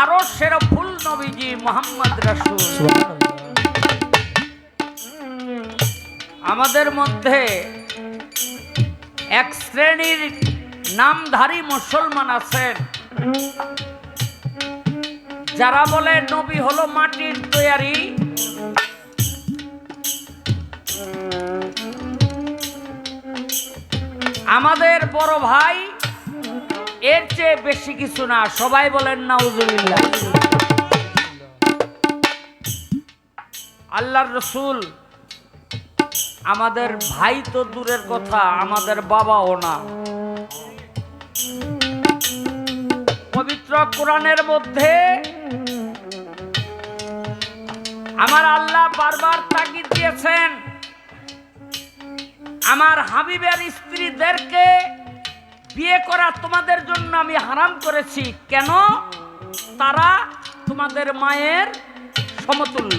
আরও সেরা ফুল নবীজি মোহাম্মদ রাসূল। আমাদের মধ্যে এক শ্রেণির নামধারী মুসলমান আছেন। যারা বলে নবী হলো মাটির তৈয়ারি, আমাদের বড় ভাই এর চেয়ে বেশি কিছু না। সবাই বলেন, নাউজুবিল্লাহ। আল্লাহর রসুল আমাদের ভাই তো দূরের কথা, আমাদের বাবাও না। পবিত্র কোরআনের মধ্যে আমার আল্লাহ বারবার তাগিদ দিয়েছেন, আমার হাবিবের স্ত্রীদেরকে বিয়ে করা তোমাদের জন্য আমি হারাম করেছি। কেন? তারা তোমাদের মায়ের সমতুল্য।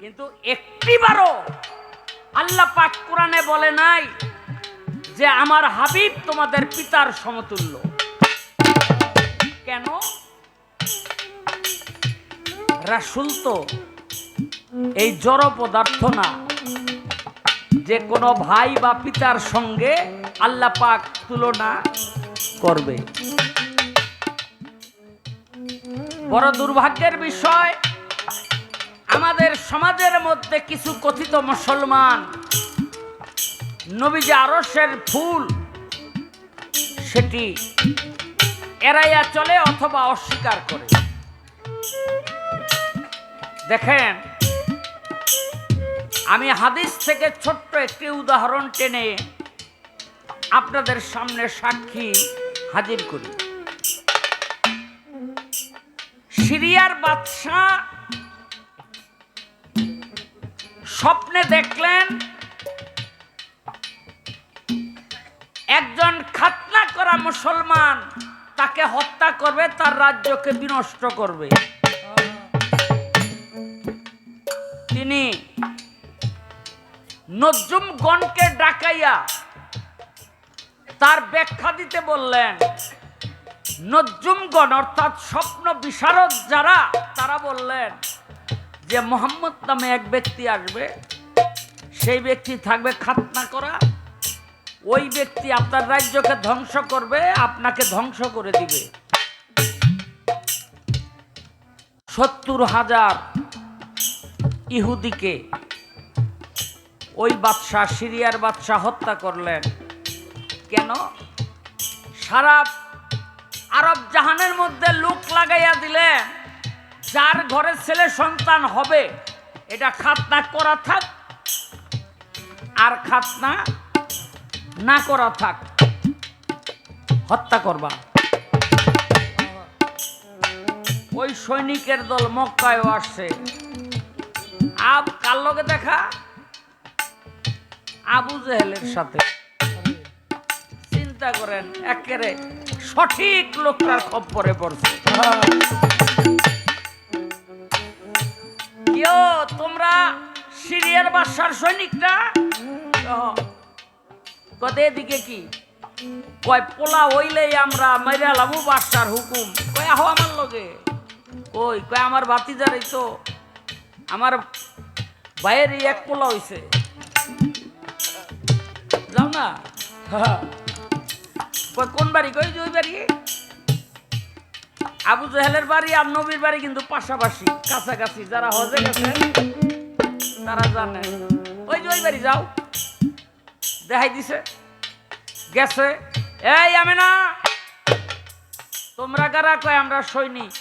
কিন্তু একটিবারও আল্লাহ পাক কোরআনে বলে নাই যে আমার হাবিব তোমাদের পিতার সমতুল্য। কেন? রাসুল তো এই জড় পদার্থ না। যে কোনো ভাই বা পিতার সঙ্গে আল্লাহ পাক তুলনা করবে। বড় দুর্ভাগ্যের বিষয়, আমাদের সমাজের মধ্যে কিছু কথিত মুসলমান নবীজি আরসের ফুল সেটি এড়াইয়া চলে অথবা অস্বীকার করে। দেখেন আমি হাদিস থেকে ছোট্ট একটি উদাহরণ টেনে আপনাদের সামনে সাক্ষী হাজির করি। সিরিয়ার বাদশাহ স্বপ্নে দেখলেন একজন খাতনা করা মুসলমান তাকে হত্যা করবে, তার রাজ্যকে বিনষ্ট করবে। তিনি নজুমগণকে ডাকাইয়া তার ব্যাখ্যা দিতে বললেন নজুমগণ অর্থাৎ স্বপ্ন বিশারদ যারা, তারা বললেন যে মোহাম্মদ নামে এক ব্যক্তি আসবে, সেই ব্যক্তি থাকবে খাতনা করা, ওই ব্যক্তি আপনার রাজ্যকে ধ্বংস করবে, আপনাকে ধ্বংস করে দিবে। সত্তর হাজার ইহুদিকে ওই বাদশাহ, সিরিয়ার বাদশাহ হত্যা করলেন। কেন? সারা আরব জাহানের মধ্যে লুক লাগাইয়া দিলেন, যার ঘরে ছেলে সন্তান হবে, এটা খাতনা করা থাক, আর খাতনা না করা থাক, হত্যা করবা। ওই সৈনিকের দল মক্কায়ও আসছে। আব কার লগে দেখা? আবু জেহেলের সাথে। চিন্তা করেন একেরে সঠিক লোকটার খপ্পরে পড়ছে। কেউ তোমরা সিরিয়ার বাসার সৈনিকরা কদে এদিকে কি? কয়, পোলা হইলেই আমরা মাইরা লামু বাসার হুকুম। কয়, আহো আমার লগে। কই, কয়, আমার ভাতিজারই তো। আমার বাইরে এক পোলা হইছে। কোন বাড়ি কই ওই বাড়ি? আবু বাড়ি আর নবীর বাড়ি কিন্তু পাশাপাশি, কাছাকাছি। যারা হজে গেছে, তারা জানে। ওই যে ওই বাড়ি, যাও। দেখাই দিছে। গেছে। এই আমি না তোমরা কারা? কয় আমরা সৈনিক।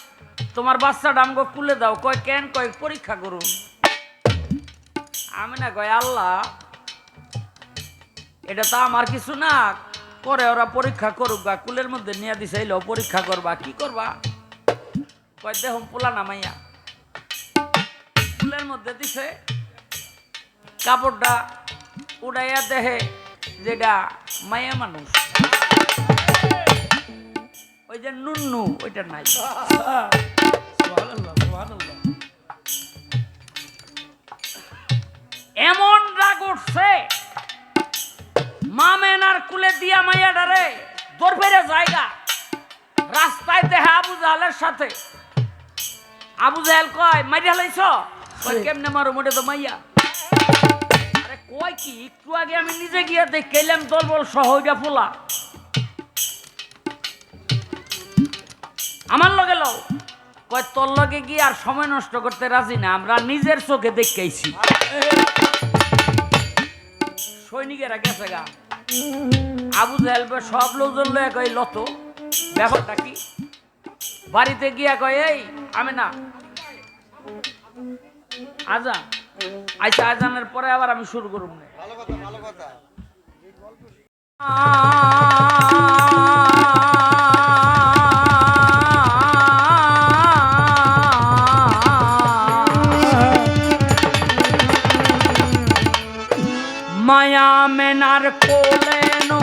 তোমার বাচ্চাটা আমাকে কুলে দাও। কয় কেন? কয় পরীক্ষা করুন। আমি না কয় আল্লাহ। এটা তো আমার কিছু না। করে ওরা পরীক্ষা করুক বা কুলের মধ্যে নিয়ে দিছে, এলো, পরীক্ষা করবা, কি করবা? কয় দেহম পোলা নামাইয়া কুলের মধ্যে দিছে, কাপড়টা উড়াইয়া দেহে, যেটা মায়া মানুষ। ওই যে নুন্নু ওইটা নাই। দিয়া মাইয়া ডারে দৌড় জায়গা রাস্তায় দেখে আবু জাহালের সাথে। আবু জাহাল কয় মাইরা লাইছ? কেমনে মারো মোটে তো মাইয়া? আরে কয় কি একটু আগে আমি নিজে গিয়ে দেখলাম দলবল সহজা ফোলা। আমার লগে লও। কয় তোর লগে গিয়ে আর সময় নষ্ট করতে রাজি না আমরা নিজের চোখে দেখেছি সৈনিকেরা গেছে গা। আবু জাহেল সব লোকজন লয়ে কই লত। ব্যাপারটা কি? বাড়িতে গিয়া কয় এই আমি না আজান। আচ্ছা আজানের পরে আবার আমি শুরু করব না ভালো কথা ভালো কথা। মায়া মেনার কোলে নো